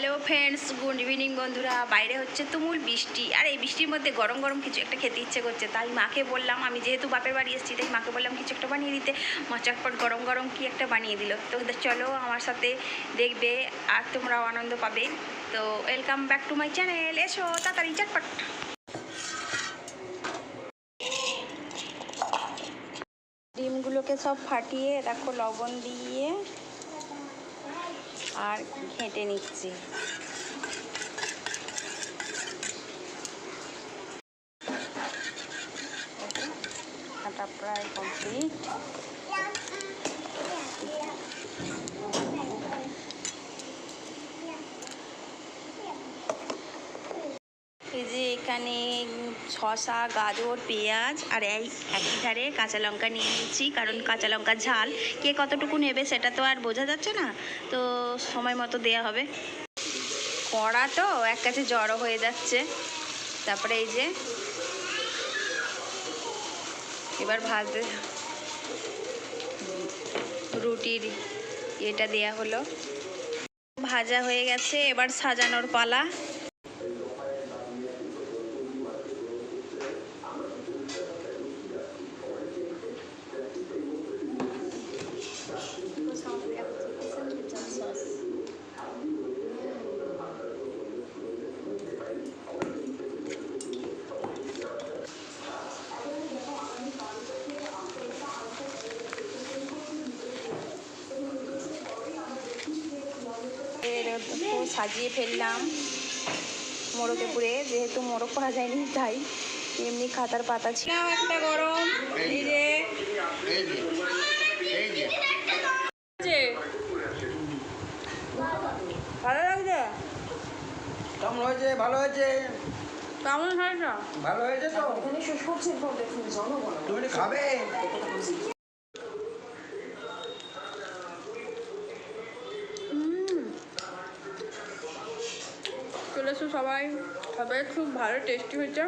Hello friends good evening বন্ধুরা। বাইরে হচ্ছে তুমুল বৃষ্টি। আর এই বৃষ্টির মধ্যে গরম গরম কিছু একটা খেতে ইচ্ছে করছে। তাই মাকে বললাম, আমি যেহেতু বাপের বাড়ি এসেছি, তাই মাকে বললাম কিছু একটা বানিয়ে দিতে। মা চটপট গরম গরম কি একটা বানিয়ে দিল? তো চলো আমার সাথে দেখবে আর তোমরাও আনন্দ পাবে। তো welcome back to my channel এসো তাড়াতাড়ি, চটপট। ডিমগুলোকে সব ফাটিয়ে, দেখো লবণ দিয়ে আর ঘেঁটে নিচ্ছি। আটা প্রায় কমপ্লিট এই যে এখানে শসা, গাজর, পেঁয়াজ আর এই একই ধারে কাঁচা লঙ্কা নিয়ে নিচ্ছি, কারণ কাঁচা লঙ্কা ঝাল। কে কতটুকু নেবে সেটা তো আর বোঝা যাচ্ছে না, তো সময় মতো দেয়া হবে। কড়া তো, এক কাছে জড়ো হয়ে যাচ্ছে। তারপরে এই যে, এবার ভাজতে রুটির এটা দেয়া হলো। ভাজা হয়ে গেছে, এবার সাজানোর পালা। সাজিয়ে ফেললাম। মোড়কে পুরে যেহেতু মোড়ক করা যায়নি তাই এমনি খাতার পাতা ছিল। একটা গরম এই যে ভালো লাগছে? কেমন হয়েছে? ভালো হয়েছে? কেমন হয়েছে? ভালো হয়েছে তো? তুমি খাবে? এসো সবাই খাবে খুব ভালো টেস্টি হয়েছে।